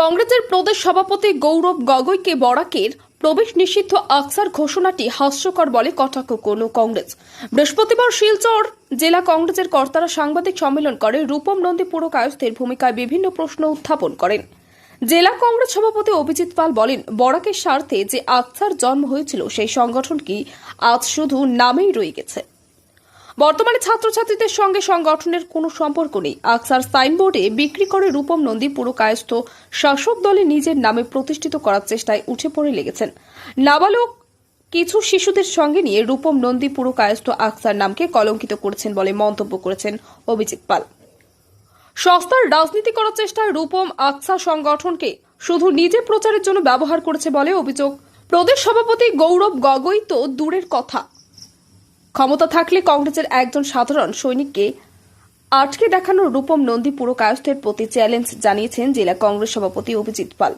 কংগ্রেসের প্রদেশ সভাপতি গৌরব গগৈকে বরাকের প্রবেশ নিষিদ্ধ আকসার ঘোষণাটি হাস্যকর বলে কটাক্ষ করল কংগ্রেস। বৃহস্পতিবার শিলচর জেলা কংগ্রেসের কর্তারা সাংবাদিক সম্মেলন করে রূপম নন্দী পুর কায়স্থের ভূমিকায় বিভিন্ন প্রশ্ন উত্থাপন করেন। জেলা কংগ্রেস সভাপতি অভিজিৎ পাল বলেন, বরাকের স্বার্থে যে আকসার জন্ম হয়েছিল সেই সংগঠন কি আজ শুধু নামেই রয়ে গেছে। বর্তমানে ছাত্রছাত্রীদের সঙ্গে সংগঠনের কোনো সম্পর্ক নেই। আকসার সাইনবোর্ডে বিক্রি করে রূপম নন্দী পুরো কায়স্থ শাসক দলে নিজের নামে প্রতিষ্ঠিত করার চেষ্টায় উঠে পড়ে লেগেছেন। নাবালক কিছু শিশুদের সঙ্গে নিয়ে রূপম নন্দী পুরো কায়স্থ আকসার নামকে কলঙ্কিত করেছেন বলে মন্তব্য করেছেন অভিজিৎ পাল। সস্তার রাজনীতি করার চেষ্টায় রূপম আকসা সংগঠনকে শুধু নিজে প্রচারের জন্য ব্যবহার করেছে বলে অভিযোগ। প্রদেশ সভাপতি গৌরব গগৈ তো দূরের কথা। ক্ষমতা থাকলে কংগ্রেসের একজন সাধারণ সৈনিককে আটকে দেখানো রূপম নন্দী পুরো কায়স্থের প্রতি চ্যালেঞ্জ জানিয়েছেন জেলা কংগ্রেস সভাপতি অভিজিৎ পাল।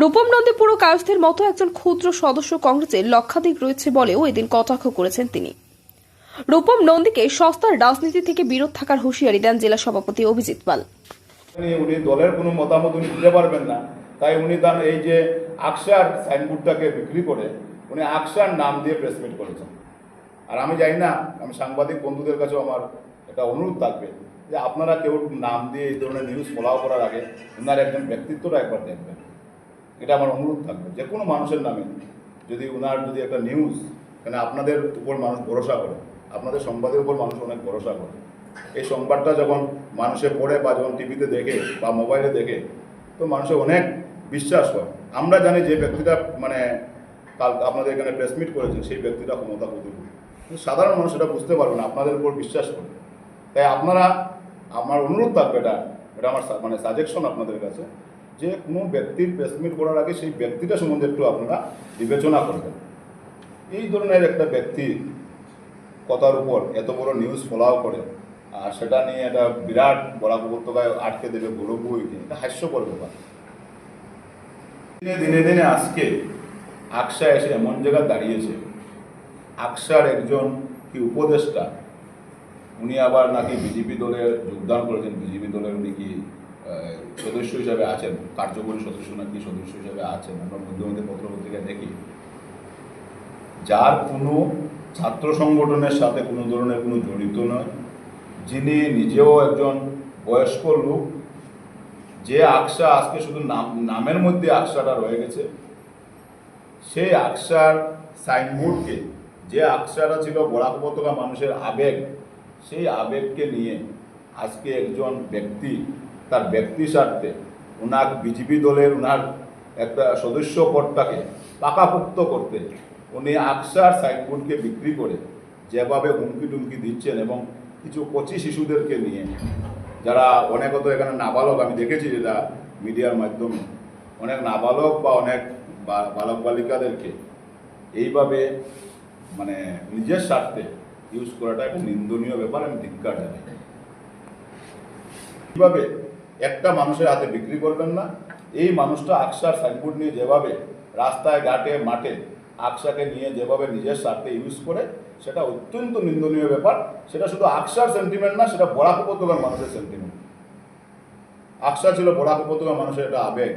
রূপম নন্দী পুরো কায়স্থের মতো একজন ক্ষুদ্র সদস্য কংগ্রেসের লক্ষাধিক রয়েছে বলেও এদিন কটাক্ষ করেছেন তিনি। রূপম নন্দীকে সস্তার রাজনীতি থেকে বিরত থাকার হুঁশিয়ারি দেন জেলা সভাপতি অভিজিৎ পাল। উনি উনি দলের কোনো মতামত উনি দিতে পারবেন না। তাই উনি তার এই যে আকসার সাইনবোর্ডটাকে বিক্রি করে উনি আকসার নাম দিয়ে প্রেসমিট করেছেন। আর আমি জানি না, আমি সাংবাদিক বন্ধুদের কাছেও আমার একটা অনুরোধ থাকবে যে আপনারা কেউ নাম দিয়ে এই ধরনের নিউজ ফলাও করার আগে ওনার একজন ব্যক্তিত্বটা একবার দেখবেন। এটা আমার অনুরোধ থাকবে। যে কোনো মানুষের নামে যদি ওনার যদি একটা নিউজ মানে আপনাদের উপর মানুষ ভরসা করে, আপনাদের সংবাদের উপর মানুষ অনেক ভরসা করে। এই সংবাদটা যখন মানুষে পড়ে বা যখন টিভিতে দেখে বা মোবাইলে দেখে, তো মানুষের অনেক বিশ্বাস হয়। আমরা জানি যে ব্যক্তিটা মানে কাল আপনাদের এখানে প্রেস মিট করেছে, সেই ব্যক্তিটা ক্ষমতা প্রতিকূল সাধারণ মানুষ এটা বুঝতে পারবে না, আপনাদের উপর বিশ্বাস করবে। তাই আপনারা, আমার অনুরোধ থাকবে এটা এটা আমার মানে সাজেকশন আপনাদের কাছে, যে কোনো ব্যক্তির প্রেসমিট করার আগে সেই ব্যক্তিটা সম্বন্ধে একটু আপনারা বিবেচনা করবেন। এই ধরনের একটা ব্যক্তি কথার উপর এত বড় নিউজ ফলাও করে, আর সেটা নিয়ে একটা বিরাট বরাক উপত্যকায় আটকে দেবে বড় বই এটা হাস্যকর ব্যাপার। দিনে দিনে দিনে আজকে আকসা এসে এমন জায়গায় দাঁড়িয়েছে আকসার একজন কি উপদেষ্টা, উনি আবার নাকি বিজেপি দলে যোগদান করেছেন, বিজেপি দলের উনি কি সদস্য হিসাবে আছেন, কার্যকরী সদস্য নাকি সদস্য হিসাবে আছেন, আমরা মধ্যে মধ্যে পত্র পত্রিকায় দেখি। যার কোনো ছাত্র সংগঠনের সাথে কোনো ধরনের কোনো জড়িত নয়, যিনি নিজেও একজন বয়স্ক লোক, যে আকসা আজকে শুধু নাম, নামের মধ্যে আকসাটা রয়ে গেছে, সেই আকসার সাইনবোর্ডকে যে আকসাটা ছিল বরাক উপত্যকা মানুষের আবেগ, সেই আবেগকে নিয়ে আজকে একজন ব্যক্তি তার ব্যক্তি স্বার্থে ওনার বিজেপি দলের ওনার একটা সদস্য পদটাকে পাকাপোক্ত করতে উনি আকসার সাইনবোর্ডকে বিক্রি করে যেভাবে হুমকি টুমকি দিচ্ছেন এবং কিছু কচি শিশুদেরকে নিয়ে, যারা অনেক এখানে নাবালক, আমি দেখেছি যেটা মিডিয়ার মাধ্যমে, অনেক নাবালক বা অনেক বালক বালিকাদেরকে, এইভাবে মানে নিজের স্বার্থে ইউজ করাটা একটা নিন্দনীয় ব্যাপার, আমি ধিক্কার জানাই। কীভাবে একটা মানুষের হাতে বিক্রি করবেন না, এই মানুষটা আকসার সাইনবোর্ড নিয়ে যেভাবে রাস্তায়, ঘাটে, মাঠে আকসাকে নিয়ে যেভাবে নিজের স্বার্থে ইউজ করে, সেটা অত্যন্ত নিন্দনীয় ব্যাপার। সেটা শুধু আকসার সেন্টিমেন্ট না, সেটা বরাক উপত্যকার মানুষের সেন্টিমেন্ট আকসা ছিল বরাক উপত্যকার মানুষের একটা আবেগ।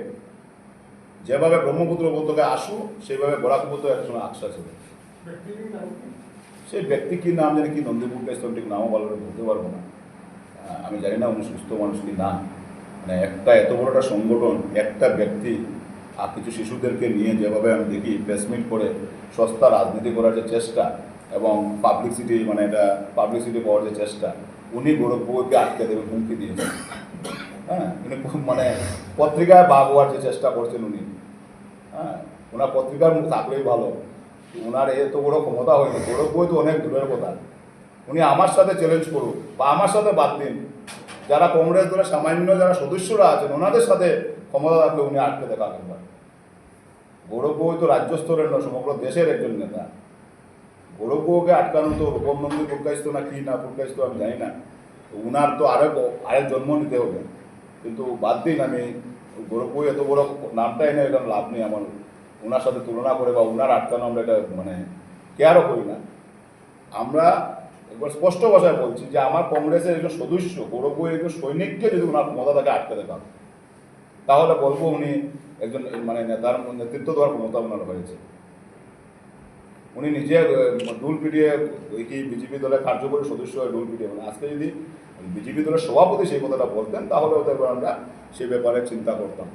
যেভাবে ব্রহ্মপুত্র উপত্যকায় আসু সেইভাবে বরাক উপত্যকায় একটা সময় আকসা ছিল। সেই ব্যক্তি কি নাম জানি কি নন্দীপুর ঠিক নামও ভালো বলতে পারব না। আমি জানি না উনি সুস্থ মানুষ কি না। মানে একটা এত বড় একটা সংগঠন, একটা ব্যক্তি, আর কিছু শিশুদেরকে নিয়ে যেভাবে আমি দেখি প্লেসমেন্ট করে সস্তা রাজনীতি করার যে চেষ্টা এবং পাবলিসিটি মানে এটা পাবলিসিটি পাওয়ার যে চেষ্টা, উনি গৌরবকে আটকে দেবে, হুমকি দিয়েছেন হ্যাঁ উনি মানে পত্রিকায় বাগ হওয়ার যে চেষ্টা করছেন উনি। হ্যাঁ ওনার পত্রিকার মুখ থাকলেই ভালো। ওনার এত বড় ক্ষমতা হয়নি গৌরব বই তো অনেক দূরের কথা। উনি আমার সাথে চ্যালেঞ্জ করুক বা আমার সাথে বাদ দিন। যারা কংগ্রেস দলের সামান্য যারা সদস্যরা আছেন, ওনাদের সাথে ক্ষমতা থাকলে উনি আটকে দেখা একবার গৌরব বই তো রাজ্য স্তরের নয়, সমগ্র দেশের একজন নেতা। গৌরব বউকে আটকানো তো রূপম নন্দী প্রকাশিত না কি না প্রকাশিত আমি জানি না। উনার তো আরেক আরেক জন্ম নিতে হবে। কিন্তু বাদ দিন আমি, গৌরব বই এত বড় নামটা এনে এটা লাভ নেই আমার। ওনার সাথে তুলনা করে বা ওনার আটকানো আমরা এটা মানে কেয়ারও করি না। আমরা একবার স্পষ্ট ভাষায় বলছি যে আমার কংগ্রেসের একজন সদস্য গৌরব বই একজন সৈনিককে যদি ওনার ক্ষমতা তাকে আটকে দেখা তাহলে বলব উনি একজন মানে নেতার নেতৃত্ব দেওয়ার ক্ষমতা ওনার হয়েছে। উনি নিজে ডুল পিটিয়ে কি বিজেপি দলের কার্যকরী সদস্য ডুল পিটিয়ে মানে আজকে যদি বিজেপি দলের সভাপতি সেই কথাটা বলতেন, তাহলে ওদের আমরা সে ব্যাপারে চিন্তা করতাম।